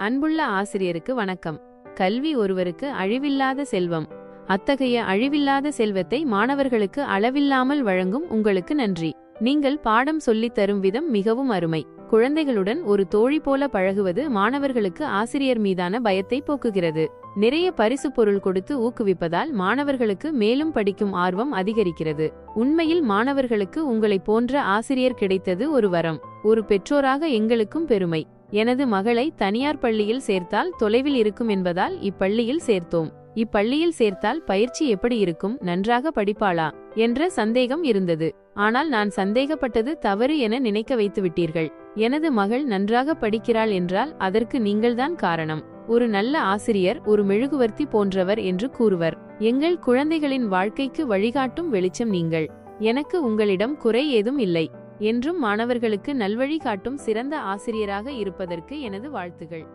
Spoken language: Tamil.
அன்புள்ள ஆசிரியருக்கு வணக்கம். கல்வி ஒருவருக்கு அழிவில்லாத செல்வம். அத்தகைய அழிவில்லாத செல்வத்தை மாணவர்களுக்கு அளவில்லாமல் வழங்கும் உங்களுக்கு நன்றி. நீங்கள் பாடம் சொல்லித் தரும் விதம் மிகவும் அருமை. குழந்தைகளுடன் ஒரு தோழி போல பழகுவது மாணவர்களுக்கு ஆசிரியர் மீதான பயத்தை போக்குகிறது. நிறைய பரிசு பொருள் கொடுத்து ஊக்குவிப்பதால் மாணவர்களுக்கு மேலும் படிக்கும் ஆர்வம் அதிகரிக்கிறது. உண்மையில் மாணவர்களுக்கு உங்களைப் போன்ற ஆசிரியர் கிடைத்தது ஒரு வரம். ஒரு பெற்றோராக எங்களுக்கும் பெருமை. எனது மகளை தனியார் பள்ளியில் சேர்த்தால் தொலைவில் இருக்கும் என்பதால் இப்பள்ளியில் சேர்த்தோம். இப்பள்ளியில் சேர்த்தால் பயிற்சி எப்படி இருக்கும்? நன்றாக படிப்பாளா? என்ற சந்தேகம் இருந்தது. ஆனால் நான் சந்தேகப்பட்டது தவறு என நினைக்க வைத்து விட்டீர்கள். எனது மகள் நன்றாக படிக்கிறாள் என்றால் அதற்கு நீங்கள்தான் காரணம். ஒரு நல்ல ஆசிரியர் ஒரு மெழுகுவர்த்தி போன்றவர் என்று கூறுவர். எங்கள் குழந்தைகளின் வாழ்க்கைக்கு வழிகாட்டும் வெளிச்சம் நீங்கள். எனக்கு உங்களிடம் குறை ஏதும் இல்லை. என்றும் மாணவர்களுக்கு நல்வழி காட்டும் சிறந்த ஆசிரியராக இருப்பதற்கு எனது வாழ்த்துகள்.